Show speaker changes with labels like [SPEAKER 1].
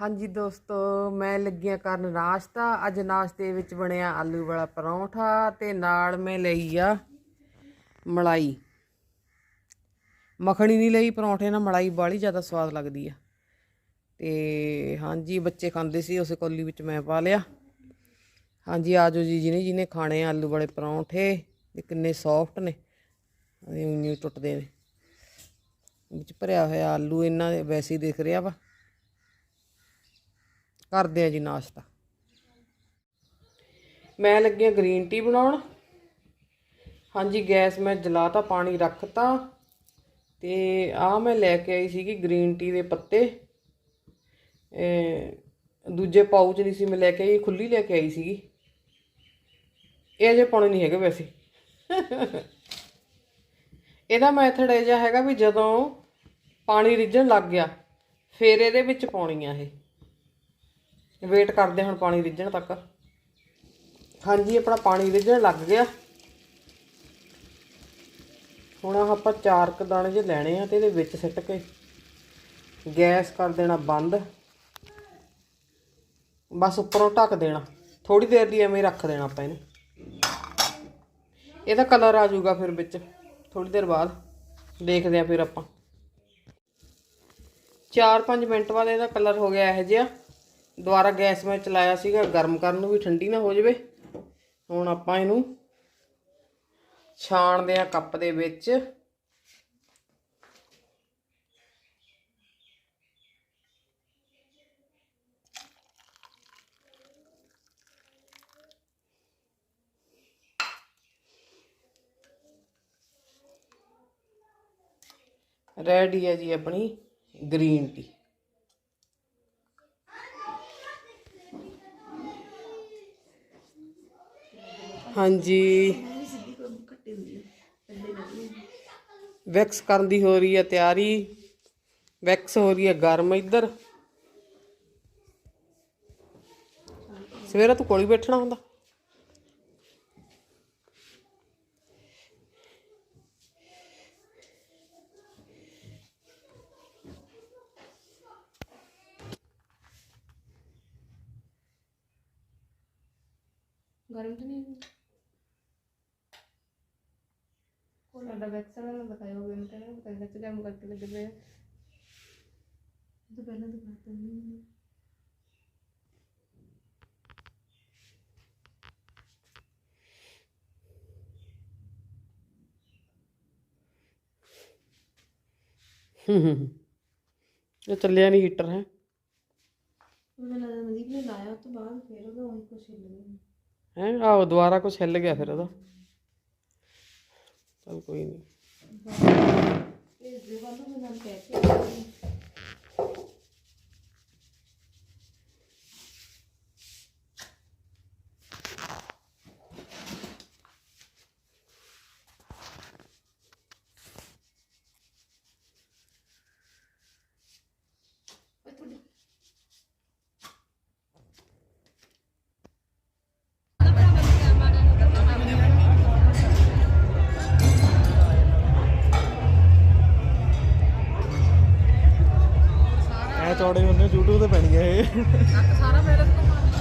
[SPEAKER 1] ਹਾਂਜੀ ਦੋਸਤੋ, ਮੈਂ ਲੱਗੀਆਂ ਕਰਨ ਨਾਸ਼ਤਾ। ਅੱਜ ਨਾਸ਼ਤੇ ਵਿੱਚ ਬਣਿਆ ਆਲੂ ਵਾਲਾ ਪਰੌਂਠਾ ਤੇ ਨਾਲ ਮੈਂ ਲਈ ਆ ਮਲਾਈ। ਮੱਖਣੀ ਨਹੀਂ ਲਈ, ਪਰੌਂਠੇ ਨਾਲ ਮਲਾਈ ਬਾਹਲੀ ਜ਼ਿਆਦਾ ਸਵਾਦ ਲੱਗਦੀ ਆ। ਤੇ ਹਾਂਜੀ, ਬੱਚੇ ਖਾਂਦੇ ਸੀ, ਉਸੇ ਕੋਲੀ ਵਿੱਚ ਮੈਂ ਪਾ ਲਿਆ। ਹਾਂਜੀ ਆਜੋ ਜੀ ਜਿਹਨੇ ਜਿਹਨੇ ਖਾਣੇ ਆ ਆਲੂ ਵਾਲੇ ਪਰੌਂਠੇ, ਇਹ ਕਿੰਨੇ ਸੌਫਟ ਨੇ। ਇਹ ਉਈਂ ਟੁੱਟਦੇ ਨੇ। ਵਿੱਚ ਭਰਿਆ ਹੋਇਆ ਆਲੂ ਇਹਨਾਂ ਦੇ ਵੈਸੇ ਹੀ ਦਿਖ ਰਿਹਾ ਵਾ। ਕਰਦੇ ਆ ਜੀ ਨਾਸ਼ਤਾ। ਮੈਂ ਲੱਗਿਆ ਗ੍ਰੀਨ ਟੀ ਬਣਾਉਣ। ਹਾਂਜੀ, ਗੈਸ ਮੈਂ ਜਲਾਤਾ ਪਾਣੀ ਰੱਖਤਾ ਤੇ। ਆ ਮੈਂ ਲੈ ਕੇ ਆਈ ਸੀਗੀ ਗ੍ਰੀਨ ਟੀ ਦੇ ਪੱਤੇ। ਦੂਜੇ ਪਾਊਚ ਨਹੀਂ ਸੀ, ਮੈਂ ਲੈ ਕੇ ਆਈ, ਖੁੱਲੀ ਲੈ ਕੇ ਆਈ ਸੀਗੀ। ਇਹ ਅਜੇ ਪਾਉਣੇ ਨਹੀਂ ਹੈਗੇ ਵੈਸੇ। ਇਹਦਾ ਮੈਥਡ ਇਹ ਜਿਹਾ ਹੈਗਾ ਵੀ ਜਦੋਂ ਪਾਣੀ ਰਿੱਝਣ ਲੱਗ ਗਿਆ, ਫਿਰ ਇਹਦੇ ਵਿੱਚ ਪਾਉਣੀ ਆ ਇਹ। ਵੇਟ ਕਰਦੇ ਹੁਣ ਪਾਣੀ ਰਿੱਝਣ ਤੱਕ। ਹਾਂਜੀ, ਆਪਣਾ ਪਾਣੀ ਰਿੱਝਣ ਲੱਗ ਗਿਆ। ਹੁਣ ਆਪਾਂ ਚਾਰ ਕੁ ਦਾਣੇ ਜੇ ਲੈਣੇ ਆ ਤੇ ਇਹਦੇ ਵਿੱਚ ਸਿੱਟ ਕੇ ਗੈਸ ਕਰ ਦੇਣਾ ਬੰਦ। ਬਸ ਉੱਪਰੋਂ ਢੱਕ ਦੇਣਾ। ਥੋੜੀ ਦੇਰ ਲਈ ਐਵੇਂ ਰੱਖ ਦੇਣਾ ਆਪਾਂ ਇਹਨੂੰ। ਇਹਦਾ ਕਲਰ ਆ ਜਾਊਗਾ ਫਿਰ ਵਿੱਚ ਥੋੜੀ ਦੇਰ ਬਾਅਦ। ਦੇਖਦੇ ਆ ਫਿਰ ਆਪਾਂ। 4-5 ਮਿੰਟ ਬਾਅਦ ਇਹਦਾ ਕਲਰ ਹੋ ਗਿਆ ਇਹੋ ਜਿਹਾ। ਦੁਬਾਰਾ ਗੈਸ ਮੈਂ ਚਲਾਇਆ ਸੀਗਾ, ਗਰਮ ਕਰਨ ਨੂੰ ਵੀ ਠੰਡੀ ਨਾ ਹੋ ਜਾਵੇ। ਹੁਣ ਆਪਾਂ ਇਹਨੂੰ ਛਾਣਦੇ ਆ ਕੱਪ ਦੇ ਵਿੱਚ। ਰੈਡੀ ਹੈ ਜੀ ਆਪਣੀ ਗ੍ਰੀਨ ਟੀ। ਹਾਂਜੀ। ਵੈਕਸ ਕਰਨ ਦੀ ਹੋ ਰਹੀ ਹੈ ਤਿਆਰੀ। ਵੈਕਸ ਹੋ ਰਹੀ ਹੈ ਗਰਮ ਇੱਧਰ। ਸਵੇਰੇ ਤੂੰ ਕੋਲੀ ਬੈਠਣਾ ਹੁੰਦਾ।
[SPEAKER 2] ਗਰਮ ਤਾਂ ਨਹੀਂ ਕੋਲ ਸਾਡਾ ਬੈਕ ਸਾਈਡ ਨੂੰ ਦਿਖਾਇਆ ਹੋਵੇ ਮੈਂ ਕਹਿੰਦਾ ਪਤਾ ਨਹੀਂ ਕਿੱਥੇ ਕੰਮ ਕਰਕੇ ਲੱਗੇ ਪਏ ਆ। ਇਹ ਤਾਂ ਪਹਿਲਾਂ ਦਿਖਾਤਾ ਨਹੀਂ
[SPEAKER 1] ਹੂੰ ਹੂੰ ਹੂੰ। ਇਹ ਚੱਲਿਆ ਨਹੀਂ ਹੀਟਰ ਹੈ
[SPEAKER 2] ਮੈਨੂੰ ਲੱਗਦਾ ਮਨਦੀਪ ਨੇ ਲਾਇਆ ਉਸ ਤੋਂ ਬਾਅਦ ਫਿਰ ਉਹਦਾ ਉਹੀ ਕੁਛ ਹਿੱਲ ਗਿਆ
[SPEAKER 1] ਹੈ ਆਹੋ ਦੁਬਾਰਾ ਕੁਝ ਹਿੱਲ ਗਿਆ ਫਿਰ ਉਹਦਾ ਚਲ ਕੋਈ ਨਹੀਂ
[SPEAKER 2] ਇਹ ਦੇ ਵਾਲਾ ਮੈਂ ਨਾਲ
[SPEAKER 3] ਚੌੜੇ ਹੁੰਦੇ YouTube ਤੇ ਪੈਣੀਆਂ ਇਹ।
[SPEAKER 1] ਸਾਰਾ ਮੇਰੇ ਤੋਂ